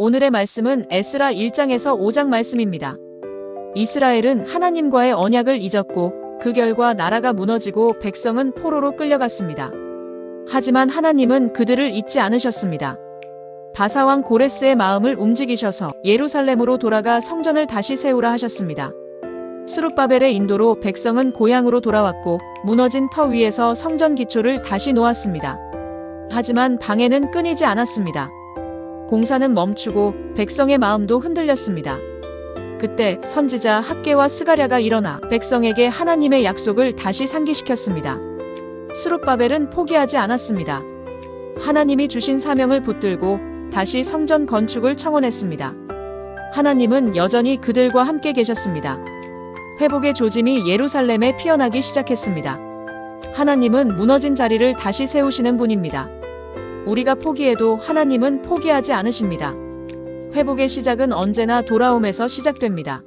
오늘의 말씀은 에스라 1장에서 5장 말씀입니다. 이스라엘은 하나님과의 언약을 잊었고 그 결과 나라가 무너지고 백성은 포로로 끌려갔습니다. 하지만 하나님은 그들을 잊지 않으셨습니다. 바사왕 고레스의 마음을 움직이셔서 예루살렘으로 돌아가 성전을 다시 세우라 하셨습니다. 스룹바벨의 인도로 백성은 고향으로 돌아왔고 무너진 터 위에서 성전 기초를 다시 놓았습니다. 하지만 방해는 끊이지 않았습니다. 공사는 멈추고 백성의 마음도 흔들렸습니다. 그때 선지자 학계와 스가랴가 일어나 백성에게 하나님의 약속을 다시 상기시켰습니다. 스룹바벨은 포기하지 않았습니다. 하나님이 주신 사명을 붙들고 다시 성전 건축을 청원했습니다. 하나님은 여전히 그들과 함께 계셨습니다. 회복의 조짐이 예루살렘에 피어나기 시작했습니다. 하나님은 무너진 자리를 다시 세우시는 분입니다. 우리가 포기해도 하나님은 포기하지 않으십니다. 회복의 시작은 언제나 돌아옴에서 시작됩니다.